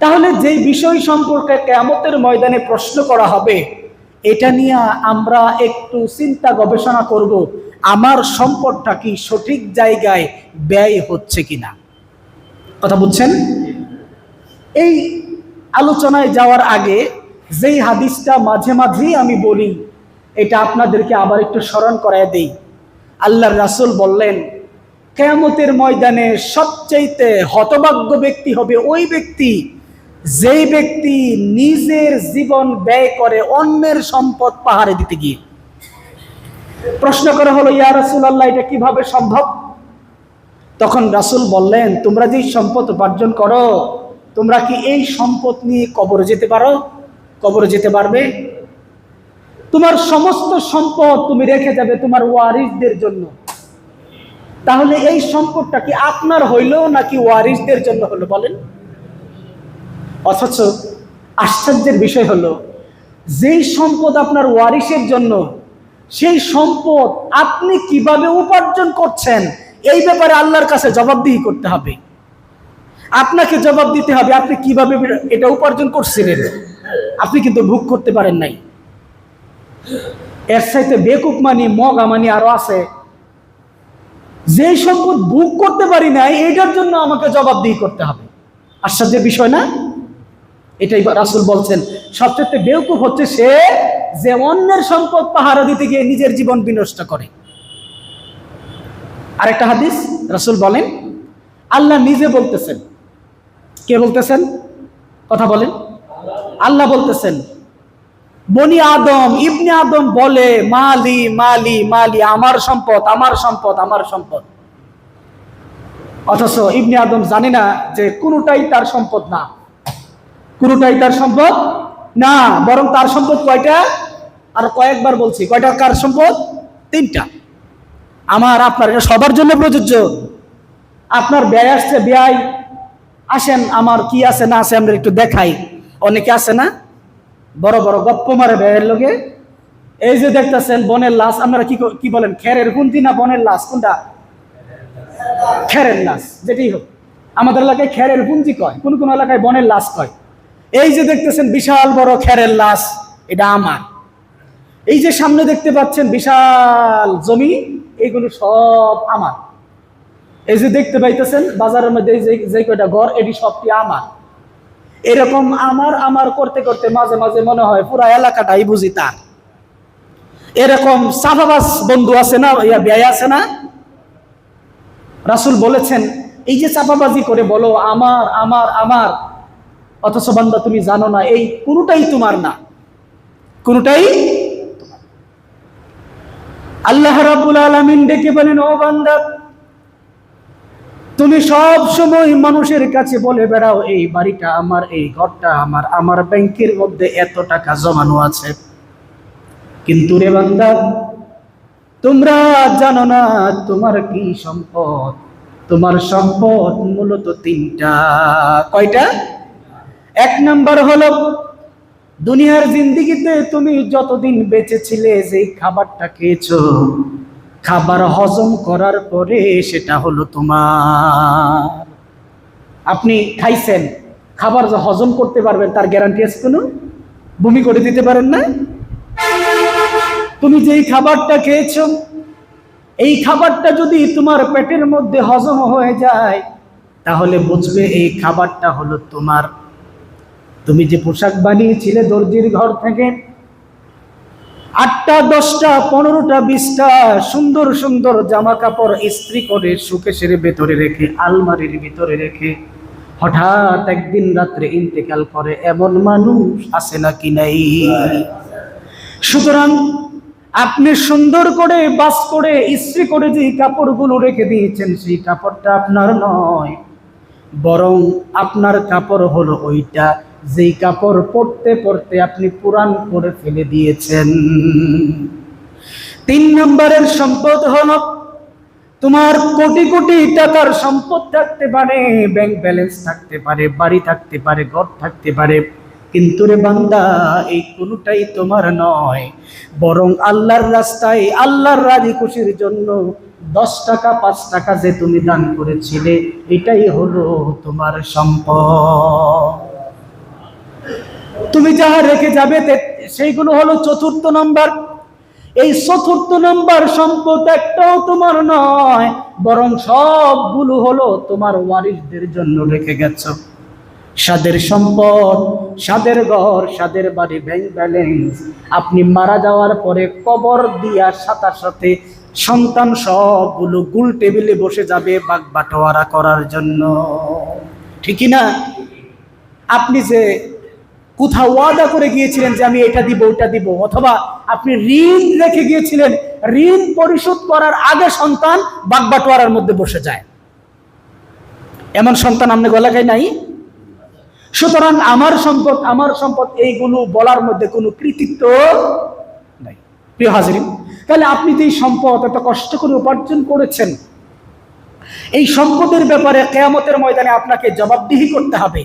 তাহলে যেই বিষয় সম্পর্কে কেয়ামতের ময়দানে প্রশ্ন করা হবে, এটা নিয়ে আমরা একটু চিন্তা গবেষণা করব, আমার সম্পদটা কি সঠিক জায়গায় ব্যয় হচ্ছে কিনা? কথা বুঝছেন? এই আলোচনায় যাওয়ার আগে যেই হাদিসটা মাঝে মাঝেই আমি বলি, এটা আপনাদেরকে আবার একটু স্মরণ করায় দেই। আল্লাহর রাসূল বললেন, কেয়ামতের ময়দানে সবচাইতে হতভাগ্য ব্যক্তি হবে ওই ব্যক্তি যেই ব্যক্তি নিজের জীবন ব্যয় করে অন্যের সম্পদ পাহাড়ে দিতে গিয়ে। প্রশ্ন করা হলো, ইয়া রাসূল আল্লাহ এটা কীভাবে সম্ভব? তখন রাসুল বললেন, তোমরা যেই সম্পদ উপার্জন করো, তোমরা কি এই সম্পদ নিয়ে কবরে যেতে পারো? কবরে যেতে পারবে? তোমার সমস্ত সম্পদ তুমি রেখে যাবে তোমার ওয়ারিসদের জন্য। তাহলে এই সম্পদটা কি আপনার হইল নাকি ওয়ারিসদের জন্য হলো বলেন? অথচ আশ্চর্যের বিষয় হলো, যেই সম্পদ আপনার ওয়ারিসের জন্য, সেই সম্পদ আপনি কীভাবে উপার্জন করছেন, এই ব্যাপারে আল্লাহর কাছে জবাবদিহি করতে হবে। আপনাকে জবাব দিতে হবে, আপনি কীভাবে এটা উপার্জন করছিলেন? আপনি কিন্তু ভোগ করতে পারেন নাই। এর সাথে বেকুক মানি, মগা মানি আরও আছে। যে সম্পদ ভোগ করতে পারি নাই, এটার জন্য আমাকে জবাবদিহি করতে হবে। আশ্চর্যের বিষয় না? এটাই রাসুল বলছেন। সবচেয়ে বেউকুফ হচ্ছে সে যে অন্যের সম্পদ পাহারা দিতে গিয়ে নিজের জীবন বিনষ্ট করে। আরেকটা হাদিস, রাসুল বলেন, আল্লাহ নিজে বলতেছেন। কে বলতেছেন? কথা বলেন। আল্লাহ বলতেছেন, বনি আদম, ইবনে আদম বলে, মালি মালি মালি, আমার সম্পদ আমার সম্পদ আমার সম্পদ। অথচ ইবনে আদম জানে না যে কোনোটাই তার সম্পদ না। কোনোটাই তার সম্পদ না, বরং তার সম্পদ কয়টা? আর কয়েকবার বলছি, কয়টা কার সম্পদ? তিনটা। আমার, আপনার, এটা সবার জন্য প্রযোজ্য। আপনার ব্যয় আসছে, ব্যয়। আসেন, আমার কি আছে না আছে আমরা একটু দেখাই। অনেকে আছে না? বড় বড় গপ্প মারে ব্যয়ের লোকে। এই যে দেখতেছেন, বনের লাশ, আপনারা কি ক- বলেন, খেরের কুন্তি না বনের লাশ? কোনটা? খেরের লাশ, যেটাই হোক। আমাদের এলাকায় খেরের পুঞ্জি কয়? কোন কোন এলাকায় বনের লাশ কয়? এই যে দেখতেছেন বিশাল বড় খেরের লাশ, এটা আমার। এই যে সামনে দেখতে পাচ্ছেন বিশাল জমি এইগুলো সব আমার। এই যে দেখতে পাইতেছেন, বাজারের মধ্যে যে কয়টা ঘর, এটি সবটি আমার। এরকম আমার আমার করতে করতে মাঝে মাঝে মনে হয় পুরা এলাকাটাই বুঝি তার। এরকম সাফাবাস বন্ধু আছে না, ইয়া ব্যয় আছে না? রাসুল বলেছেন, এই যে চাপাবাজি করে বলো, আমার আমার আমার। অথচ বান্দা তুমি জানো না, এই কোনোটাই তোমার না। কোনোটাই আল্লাহ রাব্বুল আলামিন ডেকে বলেন, ও বান্দা, তুমি সব সময় মানুষের কাছে বলে বেড়াও, এই বাড়িটা আমার, এই ঘরটা আমার আমার ব্যাংকের মধ্যে এত টাকা জমানো আছে। কিন্তু রে বান্দা, তোমরা জানো না তোমার কি সম্পদ? তোমার সম্পদ মূলত তিনটা। কয়টা? এক নাম্বার হলো, দুনিয়ার জিন্দিগিতে তুমি যতদিন বেঁচে ছিলে যেই খাবারটা খেয়েছো, খাবার হজম করার পরে সেটা হলো তোমার। আপনি খাইছেন, খাবার হজম করতে পারবেন তার গ্যারান্টি আছে কোনো? বমি করে দিতে পারেন না? তুমি যেই খাবারটা খেয়েছ, এই খাবারটা যদি তোমার পেটের মধ্যে হজম হয়ে যায়, তাহলে বুঝবে এই খাবারটা হলো তোমার তুমি যে পোশাক বানিয়েছিলে দর্জির ঘর থেকে, আটটা, দশটা, পনেরোটা, বিশটা সুন্দর সুন্দর জামা কাপড় ইস্ত্রি করে সুকেশের ভেতরে রেখে, আলমারির ভিতরে রেখে হঠাৎ একদিন রাত্রে ইন্তেকাল করে, এমন মানুষ আছে নাকি নাই? সুতরাং আপনি সুন্দর করে, বাস করে, ইস্ত্রি করে যে কাপড়গুলো রেখে দিয়েছেন, সেই কাপড়টা আপনার নয়, বরং আপনার কাপড় হলো ওইটা। যেই কাপড় পরতে পরতে আপনি পুরাণ করে ফেলে দিয়েছেন। তিন নম্বরের সম্পদ হল তোমার কোটি কোটি টাকার সম্পদ থাকতে পারে ব্যাংক ব্যালেন্স থাকতে পারে, বাড়ি থাকতে পারে, ঘর থাকতে পারে। কিন্তু রে বান্দা, এই কোনোটাই তোমার নয়। বরং আল্লাহর রাস্তায় আল্লাহর রাজি খুশির জন্য দশ টাকা, পাঁচ টাকা যে তুমি দান করেছিলে, এটাই হলো তোমার সম্পদ। তুমি যাহা রেখে যাবে সেইগুলো হলো চতুর্থ নম্বর। এই চতুর্থ নম্বর সম্পদ একটাও তোমার নয়, বরং সবগুলো হলো তোমার ওয়ারিসদের জন্য রেখে গেছ। সাদের সম্পদ, সাদের ঘর, সাদের বাড়ি ব্যাংক ব্যালেন্স আপনি মারা যাওয়ার পরে কবর দিয়ার সাথে সাথে সন্তান সবগুলো গুল টেবিলে বসে যাবে বাগ বাটোয়ারা করার জন্য। ঠিকই না? আপনি যে কোথাও ওয়াদা করে গিয়েছিলেন যে আমি এটা দিব, ওটা দিব, অথবা আপনি ঋণ রেখে গিয়েছিলেন, ঋণ পরিশোধ করার আগে সন্তান বাগবাটোয়ারার মধ্যে বসে যায়। এমন সন্তান আপনার গলাকায় নাই? সুতরাং আমার সম্পদ আমার সম্পদ এইগুলো বলার মধ্যে কোনো কৃতিত্ব নাই। প্রিয় হাজরিন, তাহলে আপনি যে সম্পদ এত কষ্ট করে উপার্জন করেছেন। এই সম্পদের ব্যাপারে কেয়ামতের ময়দানে আপনাকে জবাবদিহি করতে হবে।